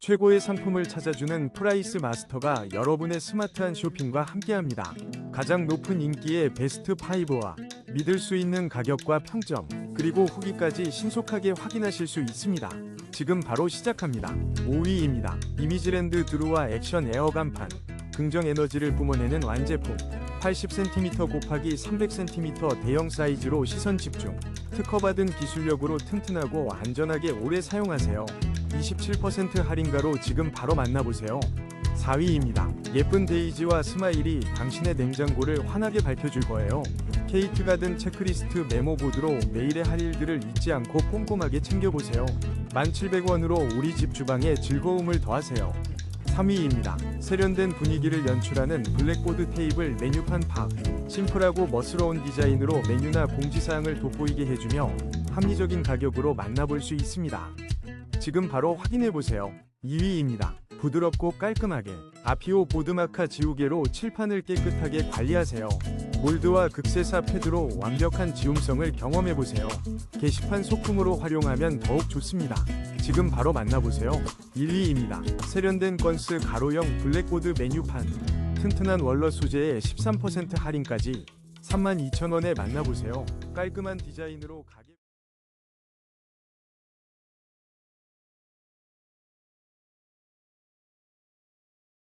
최고의 상품을 찾아주는 프라이스 마스터가 여러분의 스마트한 쇼핑과 함께합니다. 가장 높은 인기의 베스트 5와 믿을 수 있는 가격과 평점, 그리고 후기까지 신속하게 확인하실 수 있습니다. 지금 바로 시작합니다. 5위입니다. 이미지랜드 드루와 액션 에어 간판. 긍정 에너지를 뿜어내는 완제품. 80cm 곱하기 300cm 대형 사이즈로 시선 집중. 특허받은 기술력으로 튼튼하고 안전하게 오래 사용하세요. 27% 할인가로 지금 바로 만나보세요. 4위입니다. 예쁜 데이지와 스마일이 당신의 냉장고를 환하게 밝혀줄 거예요. 케이트 가든 체크리스트 메모보드로 매일의 할 일들을 잊지 않고 꼼꼼하게 챙겨보세요. 1,700원으로 우리 집 주방에 즐거움을 더하세요. 3위입니다. 세련된 분위기를 연출하는 블랙보드 테이블 메뉴판 팍. 심플하고 멋스러운 디자인으로 메뉴나 공지사항을 돋보이게 해주며 합리적인 가격으로 만나볼 수 있습니다. 지금 바로 확인해보세요. 2위입니다. 부드럽고 깔끔하게 아피오 보드마카 지우개로 칠판을 깨끗하게 관리하세요. 몰드와 극세사 패드로 완벽한 지움성을 경험해보세요. 게시판 소품으로 활용하면 더욱 좋습니다. 지금 바로 만나보세요. 1위입니다. 세련된 건스 가로형 블랙보드 메뉴판 튼튼한 월러 소재에 13% 할인까지 32,000원에 만나보세요. 깔끔한 디자인으로 가격